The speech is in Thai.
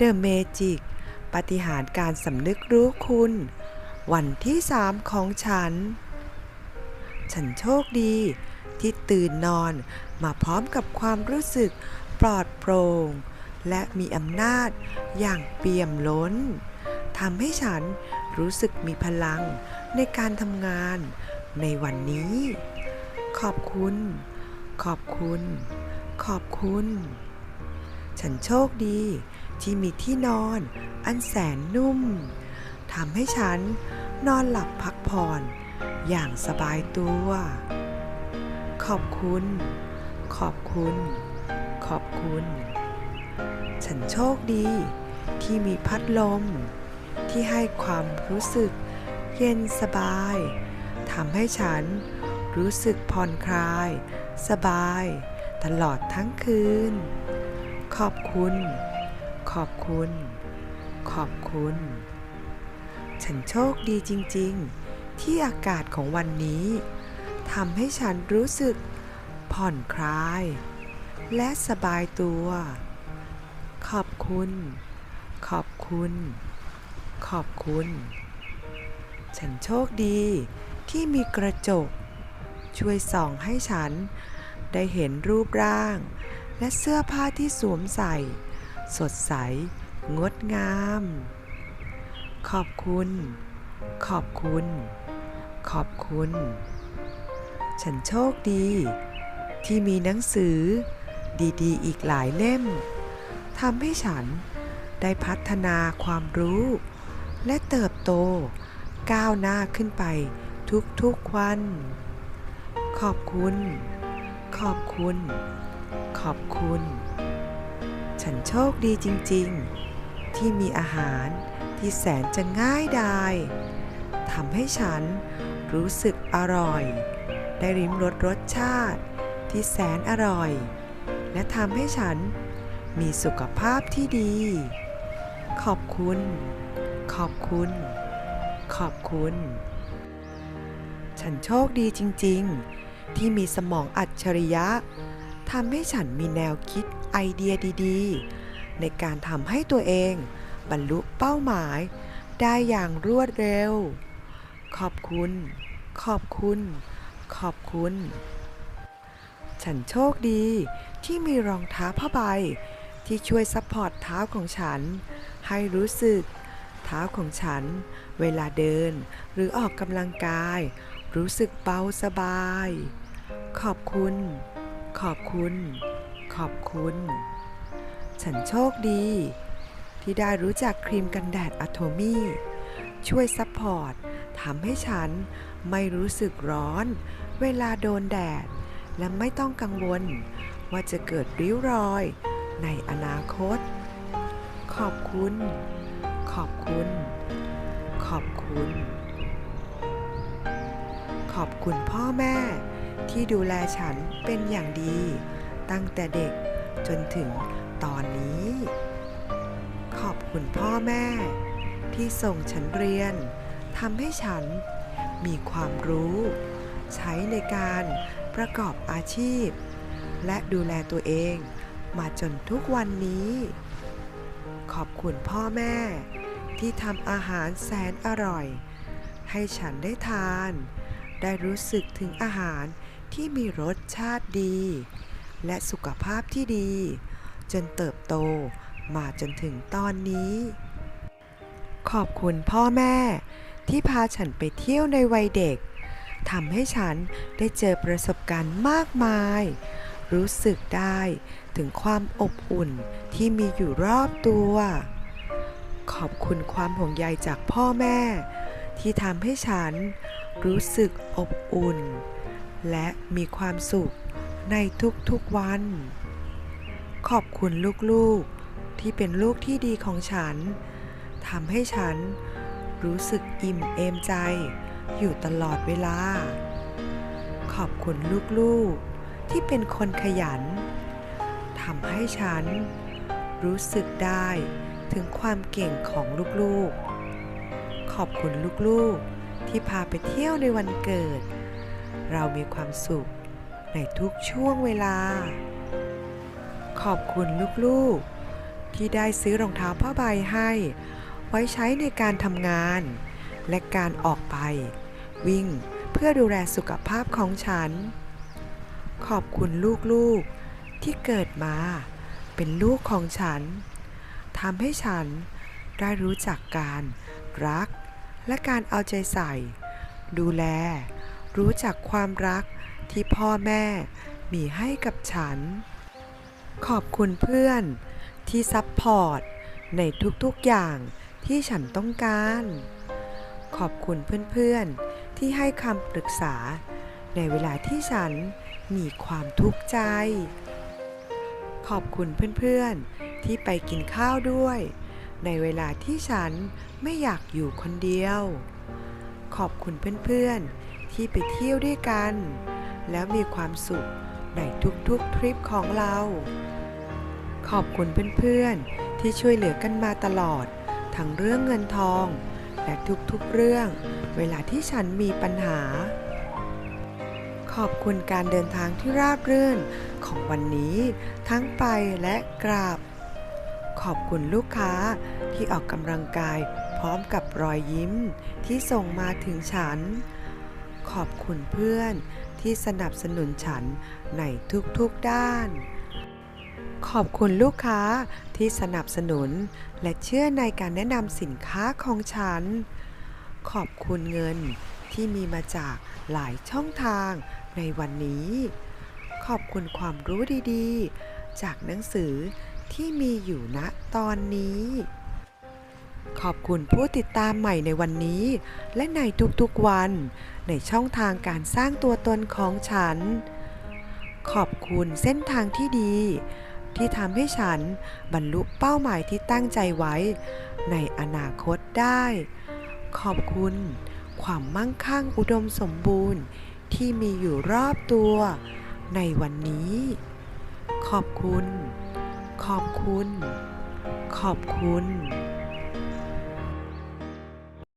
The Magic ปฏิหารการสำนึกรู้คุณ วันที่สามของฉัน ฉันโชคดี ที่ตื่นนอนมาพร้อมกับความรู้สึกปลอดโปร่ง และมีอำนาจอย่างเปี่ยมล้นทำให้ฉันรู้สึกมีพลังในการทำงานในวันนี้ ขอบคุณ ขอบคุณ ขอบคุณ ฉันโชคดี ที่มีที่นอน อันแสนนุ่มทำให้ฉันนอนหลับพักผ่อนอย่างสบายตัว ขอบคุณ ขอบคุณ ขอบคุณ ฉันโชคดีที่มีพัดลม ที่ให้ความรู้สึกเย็นสบายทำให้ฉันรู้สึกผ่อนคลาย สบาย ตลอดทั้งคืน ขอบคุณ ขอบคุณ ขอบคุณ ฉันโชคดีจริงๆ ที่อากาศของวันนี้ทำให้ฉันรู้สึกผ่อนคลาย และสบายตัว ขอบคุณ ขอบคุณ ขอบคุณ ฉันโชคดีที่มีกระจก ช่วยส่องให้ฉันได้เห็นรูปร่าง และเสื้อผ้าที่สวมใส่ สดใส งดงาม ขอบคุณ ขอบคุณ ขอบคุณ ฉันโชคดี ที่มีหนังสือดีๆ อีกหลายเล่มทำให้ฉันได้พัฒนาความรู้ และเติบโตก้าวหน้าขึ้นไปทุกๆวัน ขอบคุณ ขอบคุณ ขอบคุณ ฉันโชคดีจริงๆ ที่มีอาหารที่แสนจะง่ายดายทำให้ฉันรู้สึกอร่อย ได้ริมรสรสชาติที่แสนอร่อย และทำให้ฉันมีสุขภาพที่ดี ขอบคุณ ขอบคุณ ขอบคุณ ฉันโชคดีจริงๆ ที่มีสมองอัจฉริยะทำให้ฉันมีแนวคิด ไอเดียดีๆ ในการทำให้ตัวเองบรรลุเป้าหมายได้อย่างรวดเร็ว ขอบคุณ ขอบคุณ ขอบคุณ ฉันโชคดีที่มีรองเท้าผ้าใบที่ช่วยซัพพอร์ตเท้าของฉัน ให้รู้สึก เท้าของฉัน เวลาเดินหรือออกกำลังกาย รู้สึกเบาสบาย ขอบคุณ ขอบคุณ ขอบคุณ ฉันโชคดี ที่ได้รู้จักครีมกันแดดอะโทมี่ช่วยซัพพอร์ตทำให้ฉันไม่รู้สึกร้อน เวลาโดนแดด และไม่ต้องกังวล ว่าจะเกิดริ้วรอย ในอนาคต ขอบคุณ ขอบคุณ ขอบคุณ ขอบคุณพ่อแม่ที่ดูแลฉันเป็นอย่างดี ตั้งแต่เด็กจนถึงตอนนี้ ขอบคุณพ่อแม่ ที่ส่งฉันเรียนทำให้ฉันมีความรู้ ใช้ในการประกอบอาชีพ และดูแลตัวเองมาจนทุกวันนี้ ขอบคุณพ่อแม่ ที่ทำอาหารแสนอร่อย ให้ฉันได้ทาน ได้รู้สึกถึงอาหารที่มีรสชาติดี และสุขภาพที่ดี จนเติบโตมาจนถึงตอนนี้ ขอบคุณพ่อแม่ ที่พาฉันไปเที่ยวในวัยเด็กทำให้ฉันได้เจอประสบการณ์มากมาย รู้สึกได้ถึงความอบอุ่นที่มีอยู่รอบตัว ขอบคุณความห่วงใยจากพ่อแม่ ที่ทำให้ฉันรู้สึกอบอุ่น และมีความสุข ในทุกๆวัน ขอบคุณลูกๆที่เป็นลูกที่ดีของฉันทำให้ฉันรู้สึกอิ่มเอมใจอยู่ตลอดเวลา ขอบคุณลูกๆที่เป็นคนขยันทำให้ฉันรู้สึกได้ถึงความเก่งของลูกๆ ขอบคุณลูกๆที่พาไปเที่ยวในวันเกิด เรามีความสุข ในทุกช่วงเวลา ขอบคุณลูกๆ ที่ได้ซื้อรองเท้าผ้าใบให้ ไว้ใช้ในการทำงาน และการออกไป วิ่งเพื่อดูแลสุขภาพของฉัน ขอบคุณลูกๆ ที่เกิดมาเป็นลูกของฉันทำให้ฉันได้รู้จักการรักและการเอาใจใส่ ดูแล รู้จักความรัก ที่พ่อแม่มีให้กับฉัน ขอบคุณเพื่อนที่ซัพพอร์ตในทุกๆอย่างที่ฉันต้องการ ขอบคุณเพื่อนๆที่ให้คำปรึกษาในเวลาที่ฉันมีความทุกข์ใจ ขอบคุณเพื่อนๆที่ไปกินข้าวด้วย ในเวลาที่ฉันไม่อยากอยู่คนเดียว ขอบคุณเพื่อนๆที่ไปเที่ยวด้วยกัน แล้วมีความสุขในทุกๆทริปของเรา ขอบคุณเพื่อนๆ ที่ช่วยเหลือกันมาตลอด ทั้งเรื่องเงินทอง และทุกๆเรื่อง เวลาที่ฉันมีปัญหา ขอบคุณการเดินทางที่ราบรื่นของวันนี้ทั้งไปและกลับขอบคุณลูกค้าที่ออกกำลังกายพร้อมกับรอยยิ้มที่ส่งมาถึงฉัน ขอบคุณเพื่อนที่สนับสนุนฉันในทุกๆด้าน ขอบคุณลูกค้าที่สนับสนุนและเชื่อในการแนะนำสินค้าของฉัน ขอบคุณเงินที่มีมาจากหลายช่องทางในวันนี้ ขอบคุณความรู้ดีๆ จากหนังสือที่มีอยู่ณตอนนี้ ขอบคุณผู้ติดตามใหม่ในวันนี้ และในทุกๆวัน ในช่องทางการสร้างตัวตนของฉัน ขอบคุณเส้นทางที่ดี ที่ทำให้ฉันบรรลุเป้าหมายที่ตั้งใจไว้ ในอนาคตได้ ขอบคุณ ความมั่งคั่งอุดมสมบูรณ์ ที่มีอยู่รอบตัว ในวันนี้ ขอบคุณ ขอบคุณ ขอบคุณ